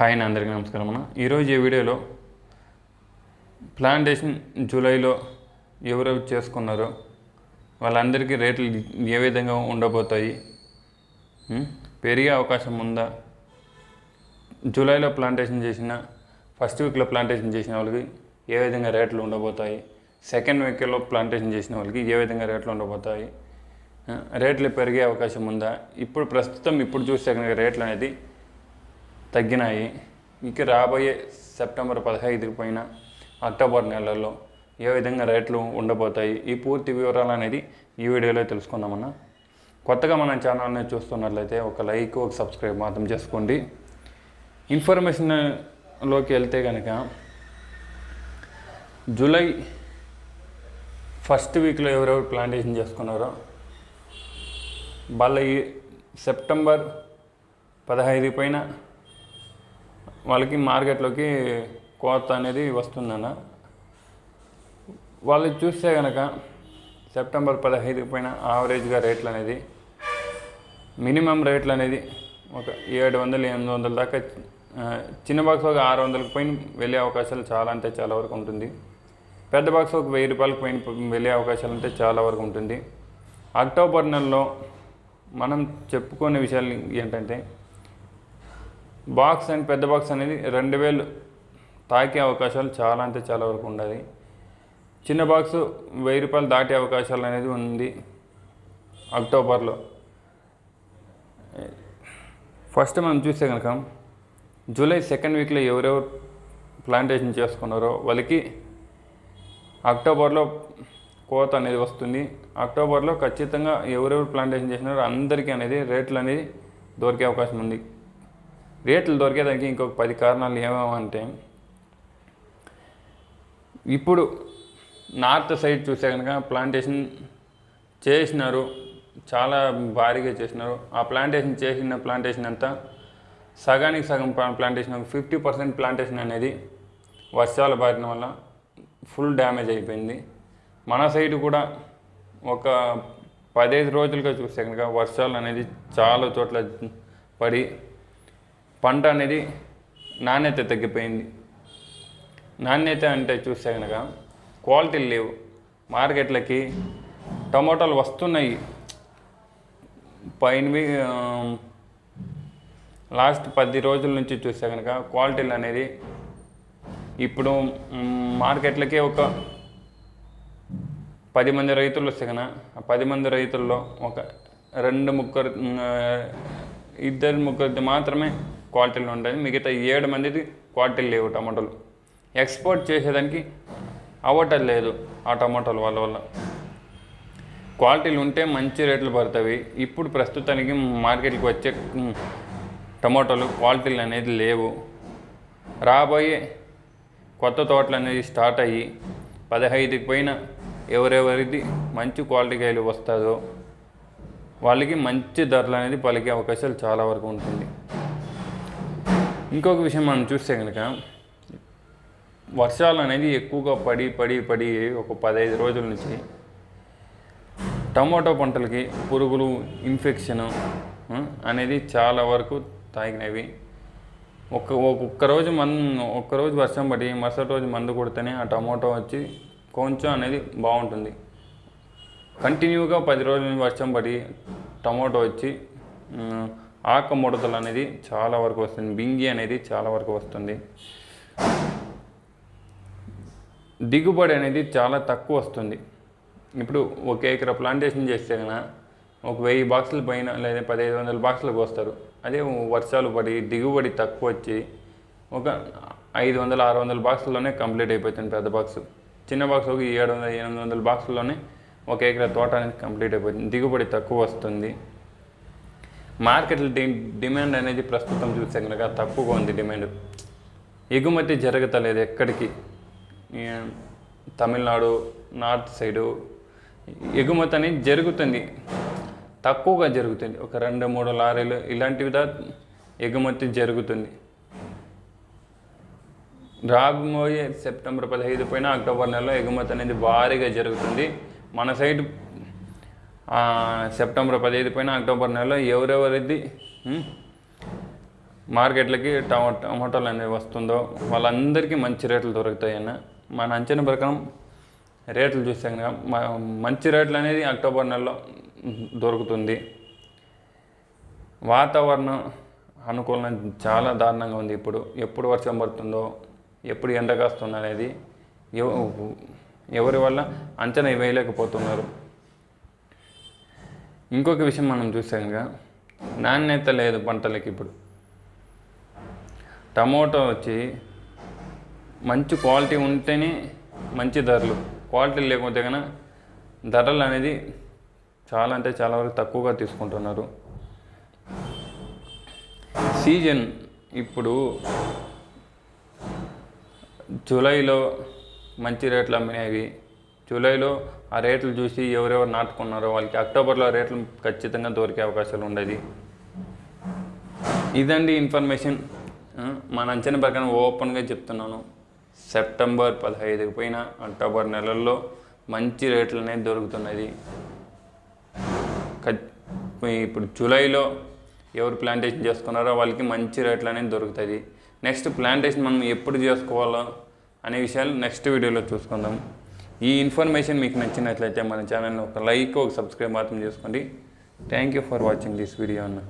Hi అండి అందరికీ నమస్కారం అన్న. ఈరోజు ఈ వీడియోలో ప్లాంటేషన్ జూలైలో ఎవరెవరు చేసుకున్నారో వాళ్ళందరికీ రేట్లు ఏ విధంగా ఉండబోతాయి పెరిగే అవకాశం ఉందా జూలైలో ప్లాంటేషన్ చేసిన ఫస్ట్ వీక్లో ప్లాంటేషన్ చేసిన వాళ్ళకి ఏ విధంగా రేట్లు ఉండబోతాయి సెకండ్ వీక్లో ప్లాంటేషన్ చేసిన వాళ్ళకి ఏ విధంగా రేట్లు ఉండబోతాయి రేట్లు పెరిగే అవకాశం ఉందా ఇప్పుడు ప్రస్తుతం ఇప్పుడు చూస్తే కనుక రేట్లు అనేది తగ్గినాయి. ఇక రాబోయే సెప్టెంబర్ పదహైదు పైన అక్టోబర్ నెలల్లో ఏ విధంగా రేట్లు ఉండబోతాయి? ఈ పూర్తి వివరాలు అనేది ఈ వీడియోలో తెలుసుకుందామన్న. కొత్తగా మన ఛానల్ని చూస్తున్నట్లయితే ఒక లైక్ ఒక సబ్స్క్రైబ్ మాత్రం చేసుకోండి. ఇన్ఫర్మేషన్లోకి వెళ్తే కనుక జూలై ఫస్ట్ వీక్లో ఎవరెవరు ప్లాంటేషన్ చేసుకున్నారో వాళ్ళ ఈ సెప్టెంబర్ పదహైదు పైన వాళ్ళకి మార్కెట్లోకి కోత అనేది వస్తుందన్న. వాళ్ళు చూస్తే కనుక సెప్టెంబర్ పదహైదు పైన ఆవరేజ్గా రేట్లు అనేది మినిమం రేట్లు అనేది ఒక ఏడు వందలు ఎనిమిది వందల దాకా చిన్న బాక్స్ ఒక ఆరు వందలకు పైన వెళ్ళే అవకాశాలు చాలా అంటే చాలా వరకు ఉంటుంది. పెద్ద బాక్స్ ఒక వెయ్యి రూపాయలకు పైన వెళ్ళే అవకాశాలు అంటే చాలా వరకు ఉంటుంది. అక్టోబర్ నెలలో మనం చెప్పుకునే విషయాలు ఏంటంటే బాక్స్ అండ్ పెద్ద బాక్స్ అనేది రెండు వేలు తాకే అవకాశాలు చాలా అంటే చాలా వరకు ఉండాలి చిన్న బాక్స్ వెయ్యి రూపాయలు దాటే అవకాశాలు అనేది ఉంది అక్టోబర్లో. ఫస్ట్ మనం చూస్తే కనుక జూలై సెకండ్ వీక్లో ఎవరెవరు ప్లాంటేషన్ చేసుకున్నారో వాళ్ళకి అక్టోబర్లో కోత అనేది వస్తుంది. అక్టోబర్లో ఖచ్చితంగా ఎవరెవరు ప్లాంటేషన్ చేసినారో అందరికీ అనేది రేట్లు అనేది దొరికే అవకాశం ఉంది. రేట్లు దొరికేదానికి ఇంకొక పది కారణాలు ఏమేమంటే ఇప్పుడు నార్త్ సైడ్ చూసే కనుక ప్లాంటేషన్ చేసినారు చాలా భారీగా చేసినారు. ఆ ప్లాంటేషన్ చేసిన ప్లాంటేషన్ అంతా సగానికి సగం ప్లా- ప్లాంటేషన్ ఫిఫ్టీ పర్సెంట్ ప్లాంటేషన్ అనేది వర్షాల బారిన వల్ల ఫుల్ డ్యామేజ్ అయిపోయింది. మన సైడ్ కూడా ఒక పదహైదు రోజులుగా చూస్తే కనుక వర్షాలు అనేది చాలా చోట్ల పడి పంట అనేది నాణ్యత తగ్గిపోయింది. నాణ్యత అంటే చూస్తే కనుక క్వాలిటీలు లేవు. మార్కెట్లకి టమోటాలు వస్తున్నాయి. పైనవి లాస్ట్ పది రోజుల నుంచి చూస్తే కనుక క్వాలిటీలు అనేది ఇప్పుడు మార్కెట్లకి ఒక పది మంది రైతులు వస్తే కనుక ఆ పది మంది రైతుల్లో ఒక రెండు ముగ్గురు ఇద్దరు ముగ్గురిది మాత్రమే క్వాలిటీలు ఉంటాయి. మిగతా ఏడు మందిది క్వాలిటీలు లేవు టమాటోలు. ఎక్స్పోర్ట్ చేసేదానికి అవ్వటం లేదు ఆ టమాటోల వాళ్ళ వల్ల. క్వాలిటీలు ఉంటే మంచి రేట్లు పడతాయి. ఇప్పుడు ప్రస్తుతానికి మార్కెట్కి వచ్చే టమాటోలు క్వాలిటీలు అనేది లేవు. రాబోయే కొత్త తోటలు అనేది స్టార్ట్ అయ్యి పదహైదుకి పైన ఎవరెవరిది మంచి క్వాలిటీ కాయలు వస్తుందో వాళ్ళకి మంచి ధరలు అనేది పలికే అవకాశాలు చాలా వరకు ఉంటుంది. ఇంకొక విషయం మనం చూస్తే కనుక వర్షాలు అనేది ఎక్కువగా పడి పడి పడి ఒక పదహైదు రోజుల నుంచి టమోటో పంటలకి పురుగులు ఇన్ఫెక్షన్ అనేది చాలా వరకు తాగినవి ఒక్క ఒక్క రోజు మన్ ఒక్క రోజు వర్షం పడి మరుసటి రోజు మందు కొడితేనే ఆ టమోటో వచ్చి కొంచెం అనేది బాగుంటుంది. కంటిన్యూగా పది రోజుల వర్షం పడి టమోటో వచ్చి ఆక ముడతలు అనేది చాలా వరకు వస్తుంది. బింగి అనేది చాలా వరకు వస్తుంది. దిగుబడి అనేది చాలా తక్కువ వస్తుంది. ఇప్పుడు ఒక ఎకరా ప్లాంటేషన్ చేస్తే కన్నా ఒక వెయ్యి బాక్సుల పైన లేదా పదిహేను వందల బాక్సులకు వస్తారు. అదే వర్షాలు పడి దిగుబడి తక్కువ వచ్చి ఒక ఐదు వందల ఆరు వందల బాక్సుల్లోనే కంప్లీట్ అయిపోతుంది పెద్ద బాక్స్. చిన్న బాక్స్ ఒక ఏడు వందల ఎనిమిది వందల బాక్సుల్లోనే ఒక ఎకరా తోట అనేది కంప్లీట్ అయిపోతుంది. దిగుబడి తక్కువ వస్తుంది. మార్కెట్లో డి డిమాండ్ అనేది ప్రస్తుతం చూసే కనుక తక్కువగా ఉంది డిమాండ్. ఎగుమతి జరగతలేదు ఎక్కడికి. తమిళనాడు నార్త్ సైడు ఎగుమతి అనేది జరుగుతుంది. తక్కువగా జరుగుతుంది. ఒక రెండు మూడు లారీలు ఇలాంటివి దా ఎగుమతి జరుగుతుంది. రాబోయే సెప్టెంబర్ పదహైదు పైన అక్టోబర్ నెలలో ఎగుమతి అనేది భారీగా జరుగుతుంది. మన సైడ్ సెప్టెంబర్ పదిహేను పైన అక్టోబర్ నెలలో ఎవరెవరిది మార్కెట్లకి టమో టమాటాలు అనేవి వస్తుందో వాళ్ళందరికీ మంచి రేట్లు దొరుకుతాయన్న మన అంచనా ప్రకారం రేట్లు చూసాం కదా మంచి రేట్లు అనేది అక్టోబర్ నెలలో దొరుకుతుంది. వాతావరణం అనుకూలం చాలా దారుణంగా ఉంది ఇప్పుడు. ఎప్పుడు వర్షం పడుతుందో ఎప్పుడు ఎండ కాస్తుందో అనేది ఎవ- ఎవరి వల్ల అంచనా వేయలేకపోతున్నారు. ఇంకొక విషయం మనం చూస్తే కనుక నాణ్యత లేదు పంటలకి ఇప్పుడు. టమోటో వచ్చి మంచి క్వాలిటీ ఉంటేనే మంచి ధరలు. క్వాలిటీ లేకపోతే కనుక ధరలు అనేది చాలా అంటే చాలా వరకు తక్కువగా తీసుకుంటున్నారు. సీజన్ ఇప్పుడు జూలైలో మంచి రేట్లు అమ్మినవి. జూలైలో ఆ రేట్లు చూసి ఎవరెవరు నాటుకున్నారో వాళ్ళకి అక్టోబర్లో ఆ రేట్లు ఖచ్చితంగా దొరికే అవకాశాలు ఉండేది. ఇదండి ఇన్ఫర్మేషన్. మన అంచనా ప్రకారం ఓపెన్గా చెప్తున్నాను. సెప్టెంబర్ పదహైదుకి పోయిన అక్టోబర్ నెలల్లో మంచి రేట్లు అనేది దొరుకుతున్నది. ఇప్పుడు జూలైలో ఎవరు ప్లాంటేషన్ చేసుకున్నారో వాళ్ళకి మంచి రేట్లు అనేది దొరుకుతుంది నెక్స్ట్ ప్లాంటేషన్ మనం ఎప్పుడు చేసుకోవాలో అనే విషయాలు నెక్స్ట్ వీడియోలో చూసుకుందాం. ఈ ఇన్ఫర్మేషన్ మీకు నచ్చినట్లయితే మన ఛానల్ని ఒక లైక్ ఒక సబ్స్క్రైబ్ మాత్రం చేసుకోండి. Thank you for watching this video అన్న.